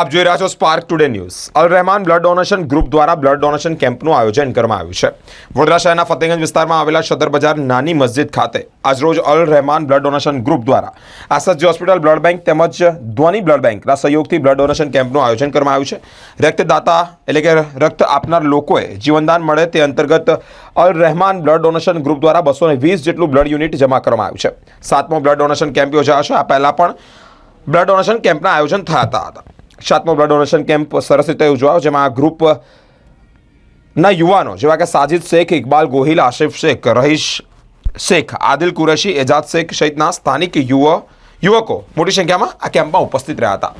આપ જોઈ રહ્યા છો Spark Today News Al Rehman blood donation group દ્વારા બ્લડ ડોનેશન કેમ્પનું આયોજન કરવામાં આવ્યું છે. વડોદરા શહેરના ફતેગંજ વિસ્તારમાં આવેલા સદર બજાર નાની મસ્જિદ ખાતે આજરોજ Al Rehman blood donation group દ્વારા આસજી હોસ્પિટલ, બ્લડ બેંક તેમજ ધ્વની બ્લડ બેંકના સહયોગથી બ્લડ ડોનેશન કેમ્પનું આયોજન કરવામાં આવ્યું છે. રક્તદાતા એટલે કે રક્ત આપનાર લોકોએ જીવનદાન મળે તે અંતર્ગત Al Rehman blood donation group દ્વારા બસો વીસ જેટલું બ્લડ યુનિટ જમા કરવામાં આવ્યું છે. સાતમો બ્લડ ડોનેશન કેમ્પ યોજાયો છે. આ પહેલાં પણ બ્લડ ડોનેશન કેમ્પના આયોજન થતા હતા. સાતમો બ્લડ ડોનેશન કેમ્પ સરસ રીતે ઉજવાયો, જેમાં આ ગ્રુપ ના યુવાનો, જેવા કે સાજિદ શેખ, ઇકબાલ ગોહિલ, આશિફ શેખ, રહીશ શેખ, આદિલ કુરેશી એજાદ શેખ સહિતના સ્થાનિક યુવા, યુવકો મોટી સંખ્યામાં આ કેમ્પમાં ઉપસ્થિત રહ્યા હતા.